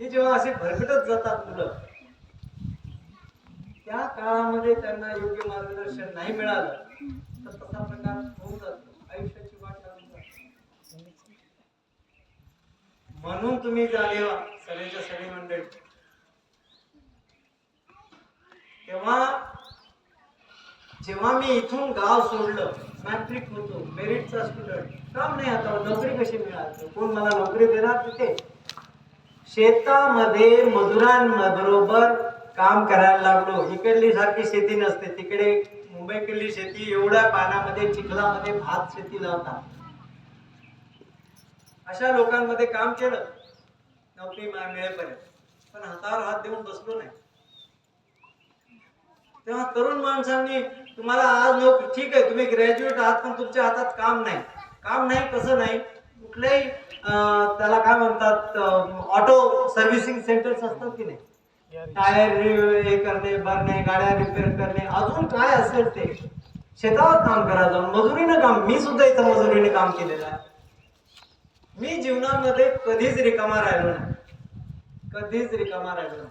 हे जेव्हा असे भरकटत जातात मुलं त्या काळामध्ये त्यांना योग्य मार्गदर्शन नाही मिळालं तर तसा प्रकार होऊन जातो. आयुष्याची वाट लागून जाते. म्हणून तुम्ही जाणेवा सगळ्याच्या सगळी मंडळी. तेव्हा जेव्हा मी इथून गाव सोडलं मॅट्रिक होतो मेरिटचा स्टुडंट काम नाही आता नोकरी कशी मिळाली? कोण मला नोकरी देणार तिथे? शेतामध्ये मजुरांबरोबर काम करायला लागलो. इकडली सारखी शेती नसते. तिकडे मुंबईकडली शेती एवढ्या पाण्यामध्ये चिखलामध्ये भात शेती लावतात अशा लोकांमध्ये काम केलं. नोकरी मा- मिळेपर्यंत. पण हातावर हात देऊन बसलो नाही. तेव्हा तरुण माणसांनी तुम्हाला आज नोकरी ठीक आहे तुम्ही ग्रॅज्युएट आहात पण तुमच्या हातात काम नाही. काम नाही कसं नाही. कुठल्याही त्याला काय म्हणतात ऑटो सर्व्हिसिंग सेंटर्स असतात की नाही? टायर हे करणे भरणे गाड्या रिपेअर करणे अजून काय असेल ते शेतावर काम करा जाऊन मजुरीनं काम मी सुद्धा इथं मजुरीने काम केलेलं आहे. मी जीवनामध्ये कधीच रिकामा राहिलो नाही. कधीच रिकामा राहिलो नाही.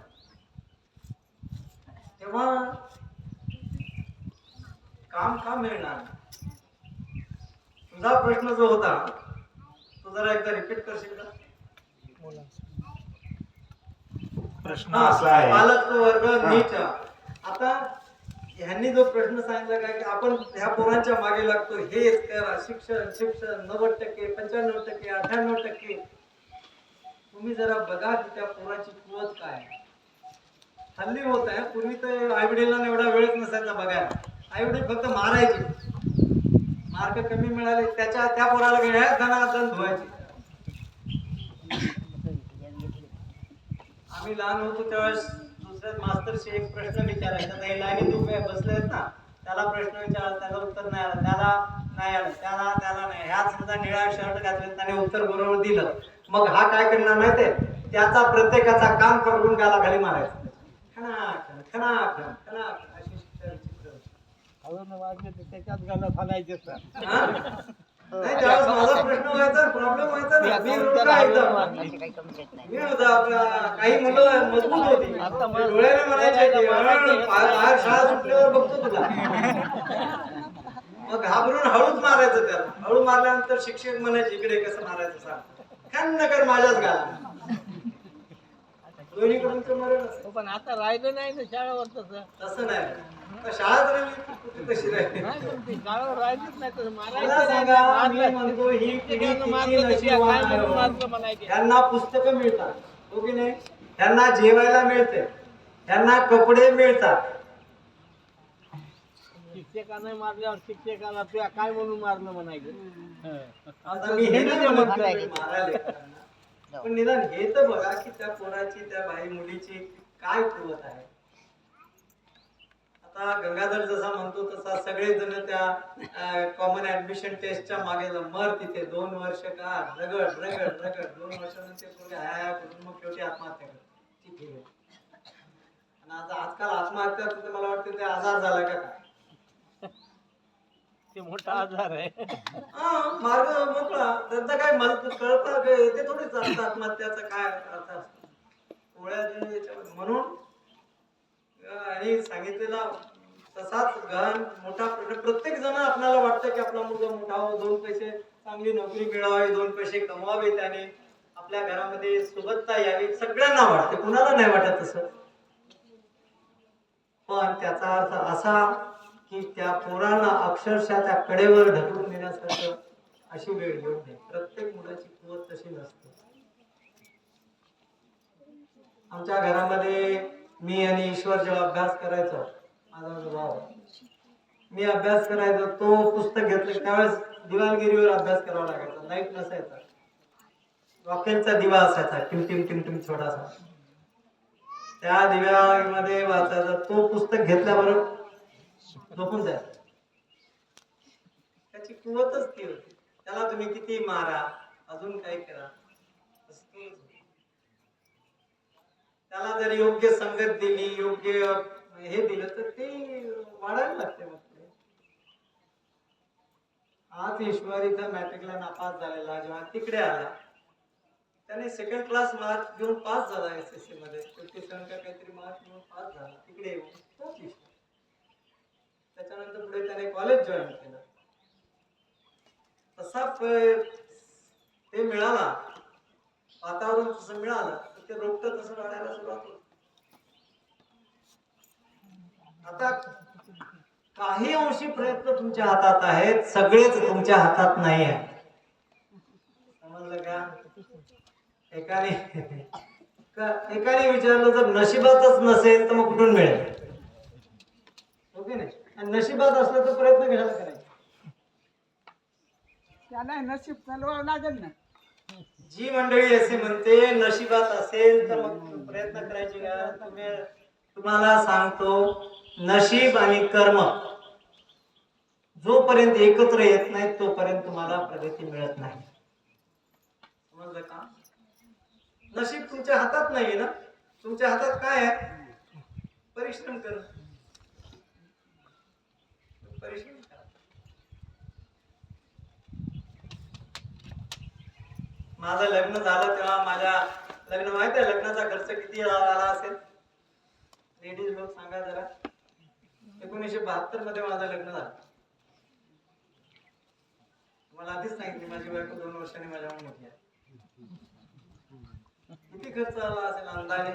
तेव्हा काम का मिळणार तुझा प्रश्न जो होता जरा एकदा रिपीट करशील का? प्रश्न असा आहे. पालक वर्ग. नीट. आता ह्यांनी जो प्रश्न सांगितला काय की आपण ह्या पोरांच्या मागे लागतो हेच करा. शिक्षण शिक्षण नव्वद टक्के पंच्याण्णव टक्के अठ्ठ्याण्णव टक्के. तुम्ही जरा बघा की त्या पोराची कुवत काय. हल्ली होत आहे. पूर्वी तर आई वडिलांना एवढा वेळच नसायचा बघायला. आई वडील फक्त मारायचे. मार्क कमी मिळाले त्याच्या त्या पोराला काय धनाधन धुवायचे. आम्ही लहान होतो त्यावेळेस दुसऱ्या मास्तरशी एक प्रश्न विचारायचा. नाही लाईन लाईनीत बसले आहेत ना त्याला प्रश्न विचारला त्याला उत्तर नाही आलं त्याला नाही आलं त्याला त्याला नाही. ह्या समजा निळा शर्ट घातले त्याने उत्तर बरोबर दिलं. मग हा काय करणार माहितीये? त्याचा प्रत्येकाचा काम करून गाला खाली मारायचा. खणाखण खणाखण खणाखण. अशी त्याच्यात गाणं फालायचे सर. नाही त्यावेळेस माझा प्रश्न व्हायचा प्रॉब्लेम व्हायचा ना. मी मी होता आपला काही मुलं मजबूत होती. आता मला- डोळ्याने म्हणायचे की, "अरे, बाहेर शाळा सुटल्यावर बघतो तुला. मग घाबरून हळूच मारायचं त्याला. हळू मारल्यानंतर शिक्षक म्हणायचे इकडे कसं मारायचं सांग. खंड कर माझ्याच गाला दोन्हीकडून तर मरेलच. पण आता राहिलं नाही ना शाळेवर तसं तसं नाही कशी राहिली नाही पण ती शाळेवर राहिलीच नाही तसं मला मारायचं नाही, सांगा मी मारलं. म्हणतो ही पिढी शिक्षकानं किती मारलं तर त्या नशिबवान काय म्हणून आहे. मारलं म्हणायचे त्यांना पुस्तकं मिळतात हो की नाही त्यांना जेवायला मिळते त्यांना कपडे मिळतात शिक्षकानं मारल्यावर शिक्षकाला तुला काय म्हणून मारलं म्हणायचं हं. आता मी हे नाही म्हणत. पण निदान हे तर बघा की त्या पोराची त्या बाई मुलीची काय कुवत आहे. आता गंगाधर जसा म्हणतो तसा सगळेजण त्या कॉमन ऍडमिशन टेस्टच्या मागे मर तिथे. दोन वर्ष का? रगड रगड रगड. दोन वर्षानंतर पोरगे हाया हाया करून मग शेवटी आत्महत्या करतो. ठीक आहे. आणि आता आजकाल आत्महत्या तर मला वाटतं ते आजार झाला का काय? मोठा आजार आहे. हा मार्ग मोकळा. त्यांचा काय मदत कळतात काय ते थोडीच असतं आत्महत्याचा काय अर्थ असतो? पोळ्या देणं याच्यामध्ये. म्हणून आणि सांगितलेला तसाच गहन मोठा प्रश्न. प्रत्येक जण आपल्याला वाटतं की आपला मुलगा मोठा हो दोन पैसे चांगली नोकरी मिळावी दोन पैसे कमवावे त्याने. आपल्या घरामध्ये सुबत्ता यावी सगळ्यांना वाटते. कुणाला नाही वाटत तसं? पण त्याचा अर्थ असा की त्या पोरांना अक्षरशः त्या कडेवर ढकलून देण्यासारखं अशी वेळ येऊ नये प्रत्येक मुलाची कुवत तशी नसते. आमच्या घरामध्ये मी आणि ईश्वर जेव्हा अभ्यास करायचो माझा जो मी अभ्यास करायचो तो पुस्तक घेतलं त्यावेळेस दिवाणगिरीवर अभ्यास करावा लागायचा. लाइट नसायचा. रॉकेलचा दिवा असायचा टिमटिम टिमटिम छोटासा. त्या दिव्यामध्ये वाचायचा तो पुस्तक घेतल्याबरोबर झोपून त्याची कुवतच ती होती. त्याला तुम्ही किती मारा अजून काही करा. त्याला जर योग्य संगत दिली योग्य हे दिलं तर ते वाढायला लागते मग ते. आज ईश्वर इथं मॅट्रिकला नापास झालेला जेव्हा तिकडे आला त्याने सेकंड क्लास मार्क घेऊन पास झाला एस एस सी मध्ये. काहीतरी मार्क घेऊन पास झाला. तिकडे येऊन. तोच ईश्वर त्याच्यानंतर पुढे त्याने कॉलेज जॉईन केलं. तसा ते मिळाला. वातावरण तसं मिळालं. तर ते रोपट तसं वाढायला सुरुवात होत आता काही अंशी प्रयत्न तुमच्या हातात आहेत. सगळेच तुमच्या हातात नाही आहे समजलं का? एकाने एकाने विचारलं जर नशिबातच नसेल तर मग कुठून मिळेल? आणि नशिबात असलं तर प्रयत्न कशाला करायचे त्याला नशीब चालवावं लागेल ना. जी मंडळी असे म्हणते नशिबात असेल तर मग प्रयत्न करायचे का? तुम्ही तुम्हाला सांगतो नशीब आणि कर्म जोपर्यंत एकत्र येत नाही तोपर्यंत तुम्हाला प्रगती मिळत नाही. समजलं का? नशीब तुमच्या हातात नाहीये ना? तुमच्या हातात काय आहे? परिश्रम कर परिश्रम माझं लग्न झालं तेव्हा माझ्या लग्न माहीत आहे लग्नाचा खर्च किती आला असेल? लेडीज लोक सांगा जरा. एकोणीसशे बहात्तरमध्ये माझं लग्न झालं. मला आधीच सांगितली माझी बायको दोन वर्षांनी माझ्या मोठी आहे. किती खर्च आला असेल अंदाजे?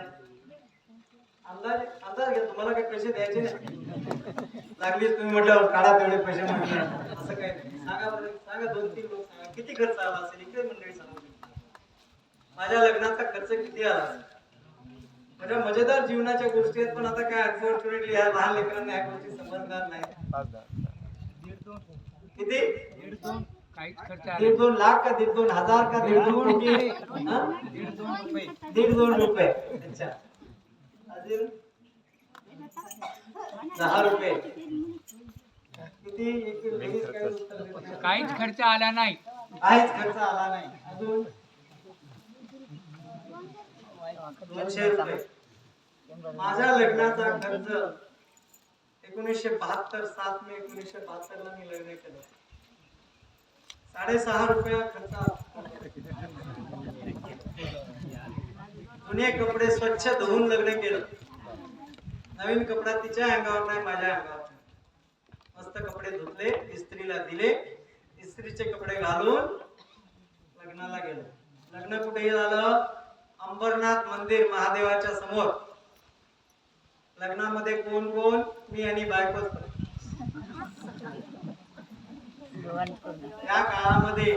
अंदाजे अंदाज घ्या तुम्हाला काही पैसे द्यायचे नाही. तुम्ही म्हटलं काढा तेवढे पैसे म्हटले. असं काही नाही. सांगा बरं सांगा दोन तीन लोक सांगा. किती खर्च आला असेल? इकडे मंडळी सांगू. माझ्या लग्नाचा खर्च किती आला असेल? माझ्या मजेदार जीवनाच्या गोष्टी आहेत पण आता काय अनफॉर्च्युनेटली या लहान लेकरांना या गोष्टी समजणार नाही किती? दीड दोन दीड दोन लाख का दीड दोन हजार का दीड दोन दीड दोन रुपये दीड दोन रुपये. अच्छा. दहा रुपये. किती. काहीच खर्च आला नाही. काहीच खर्च आला नाही. अजून दोनशे रुपये. माझ्या लग्नाचा खर्च एकोणीसशे बहात्तर सात मे एकोणीसशे बहात्तर ला मी लग्न केलं. साडेसहा रुपया खर्च जुने कपडे स्वच्छ धुवून लग्न केलं. नवीन कपडा तिच्या अंगावर नाही माझ्या अंगावर. मस्त कपडे धुतले इस्त्रीला दिले. इस्त्रीचे कपडे घालून लग्नाला गेलो. लग्न कुठे झालं? अंबरनाथ मंदिर महादेवाच्या समोर. लग्नामध्ये कोण कोण? मी आणि बायकोच या काळामध्ये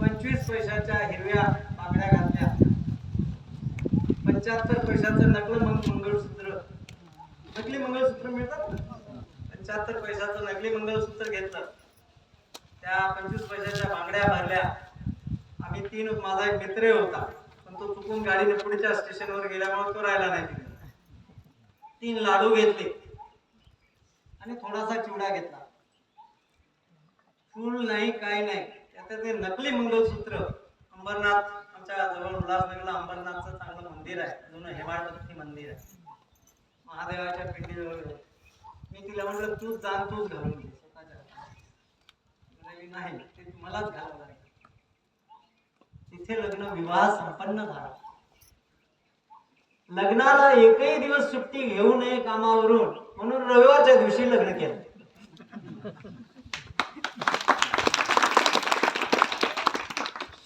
पंचवीस पैशाच्या हिरव्या पंच्याहत्तर पैशाचं नकल मंगळसूत्र. नकली मंगळसूत्र मिळतात ना? पंच्याहत्तर पैशाचं नकली मंगळसूत्र घेतलं. त्या पंचवीस पैशाच्या बांगड्या भरल्या. आम्ही तीन माझा एक मित्र होता. पण तो चुकून गाडीने पुढच्या स्टेशनवर गेल्यामुळे तो राहिला नाही तीन लाडू घेतले. आणि थोडासा चिवडा घेतला. फूल नाही काही नाही. त्याचं ते नकली मंगळसूत्र. अंबरनाथ आमच्या जवळ उल्हासनगरला अंबरनाथचं चांगलं मंदिर आहे. जुनं हेमाडपती मंदिर आहे. महादेवाच्या पिंडीजवळ मी तिला म्हटलं तूच जाण तूच घालून घे. स्वतःच्या नाही ते मलाच घालावं लागेल. तिथे लग्न विवाह संपन्न झाला. लग्नाला एकही दिवस सुट्टी घेऊ नये कामावरून म्हणून रविवारच्या दिवशी लग्न केलं.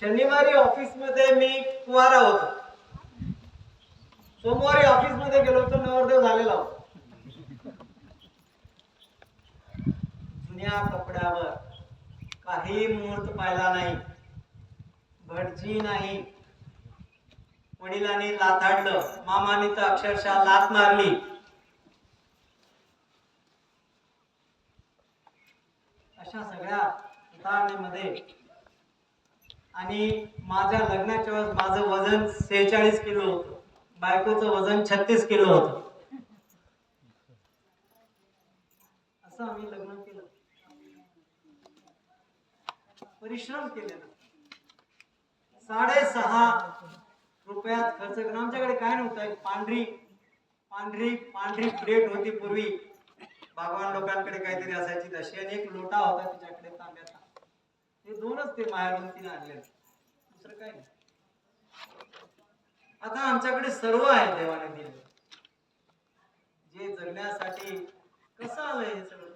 शनिवारी ऑफिसमध्ये मी कुवारा होतो. सोमवारी ऑफिसमध्ये गेलो तर नवरदेव झालेला जुन्या कपड्यावर काही मुहूर्त पाहिला नाही भटजी नाही. वडिलांनी लाथाडलं मामाने तर अक्षरशः लात मारली. अशा सगळ्या उदाहरणेमध्ये आणि माझ्या लग्नाच्या वेळेस माझं वजन सेहेचाळीस किलो होतं. बायकोचं वजन छत्तीस किलो होतं. असं आम्ही लग्न केलं. परिश्रम केले साडेसहा रुपयात खर्च करून आमच्याकडे काय नव्हतं. एक पांढरी पांढरी पांढरी प्लेट होती पूर्वी. भगवान लोकांकडे काहीतरी असायची तशी आणि एक लोटा होता तिच्याकडे तांब्याचा. हे दोनच ते माहेरून तिने आणले दुसरं काय नाही. आता आमच्याकडे सर्व आहे देवाने दिले जे जगण्यासाठी कसं आलंय हे सगळं?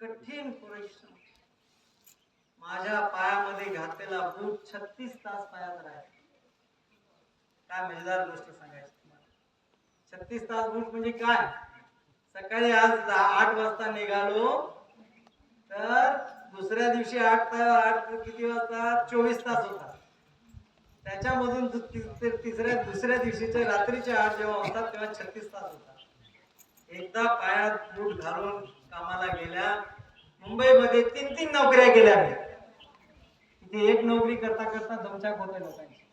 कठीण परिश्रम. माझ्या पायामध्ये घातलेला बूट छत्तीस तास पायात राहील. काय मजेदार गोष्ट सांगायची तुम्हाला. छत्तीस तास बूट म्हणजे काय? सकाळी आज आठ वाजता निघालो तर दुसऱ्या दिवशी आठ आठ किती वाजता? चोवीस तास होता. त्याच्यामधून तिसऱ्या दुसऱ्या दिवशीच्या रात्रीचे आठ जेव्हा होतात तेव्हा छत्तीस तास होतात. एकदा पायात बूट घालून कामाला गेल्या मुंबईमध्ये तीन तीन नोकऱ्या केल्या तिथे एक नोकरी करता करता दमचाक होते लोकांची.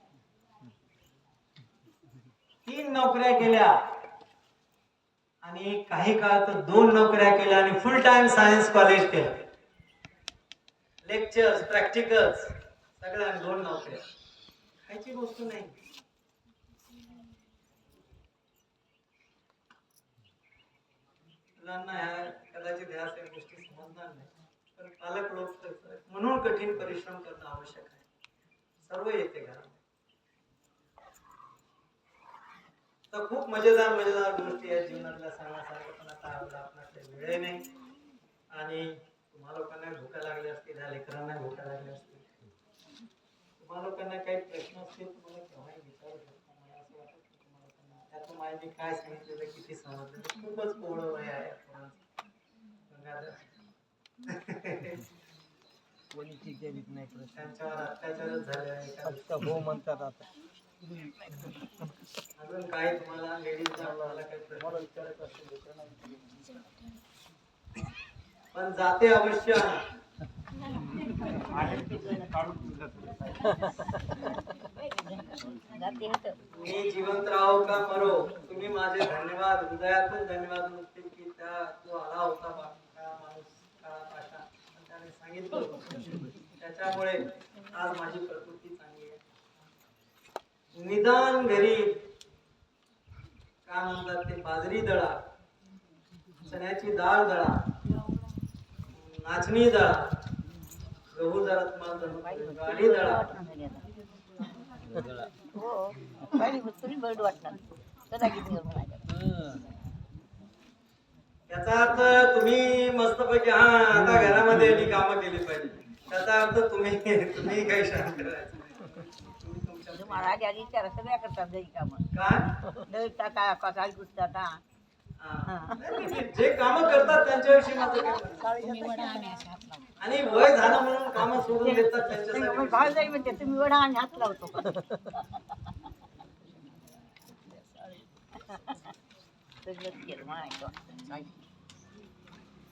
तीन नोकऱ्या केल्या. आणि काही काळ तर दोन नोकऱ्या केल्या आणि फुल टाइम सायन्स कॉलेज केलं. लेक्चर्स प्रॅक्टिकल्स सगळ्या दोन नोकऱ्या. खायची गोष्ट नाही. मुलांना ह्या कदाचित ह्या सगळ्या गोष्टी समजणार नाही. पण पालक लोक म्हणून कठीण परिश्रम करणं आवश्यक आहे. सर्व येते घरात. तर खूप मजेदार मजेदार गोष्टी आहेत जीवनातल्या सांगण्यासारखं पण आता आपला आपल्याकडे वेळ नाही. आणि तुम्हा लोकांना भूका लागल्या असतील ह्या लेकरांना भूका लागल्या असतील तुम्हा लोकांना काही प्रश्न असतील तुम्हाला केव्हाही विचारू शकता मला असं वाटत की तुम्हा लोकांना त्यातून माहिती काय सांगितलेलं किती समजलं खूपच कोवळं वय आहे नाही त्यांच्यावर अत्याचारच झाले? फक्त हो म्हणतात आता अजून काही तुम्हाला लेडीज मला काही प्रश्न असेल. पण जाते अवश्य. मी जिवंत राहो का मरो? तुम्ही माझे धन्यवाद. हृदयातून धन्यवाद म्हणते की त्या तो आला होता काळा माणूस काळा पाषाण त्याने सांगितलं त्याच्यामुळे आज माझी प्रकृती चांगली आहे. निदान घरी. काय म्हणतात ते? बाजरी दळा. चण्याची डाळ दळा. नाचणी दळा. गहू जरा तुम्हाला जमतं. ज्वारी दळा. हो पहिली गोष्ट तुम्ही बरड वाटणार कदा किती माझ्या याचा अर्थ तुम्ही मस्तपैकी हा आता घरामध्ये यांनी कामं केली पाहिजे. त्याचा अर्थ तुम्ही तुम्ही काही शांत करायचं आधी सगळ्या करतात घरी कामं. काय? दळता का का काय जे काम करतात त्यांच्याविषयी माझं. आणि वय झालं म्हणून काम सोडून देतात त्यांच्यासाठी. भाव जाई म्हणते तुम्ही वडा आणि हात लावतो.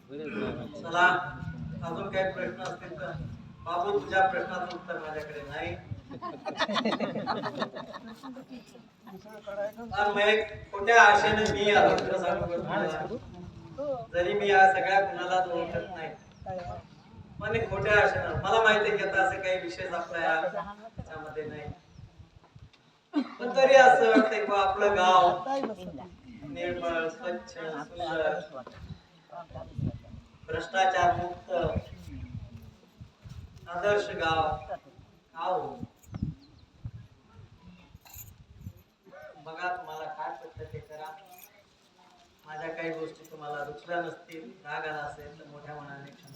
चला अजून काही प्रश्न असतील तर बाबू तुझ्या प्रश्नाचं उत्तर माझ्याकडे नाही. खोट्या आशेने मी आलो तुला सांगू का? जरी मी या सगळ्या कुणालाच ओळखत नाही. पण खोट्या आशेनं मला माहिती आहे की आता असं काही विशेष आपला या याच्यामध्ये नाही. पण तरी असं वाटतंय की बा आपलं गाव निर्मळ स्वच्छ सुंदर भ्रष्टाचार मुक्त आदर्श गाव गाव तुम्हाला ते करा. माझ्या काही गोष्टी तुम्हाला रुचल्या नसतील राग आला असेल तर मोठ्या मनाने क्षमा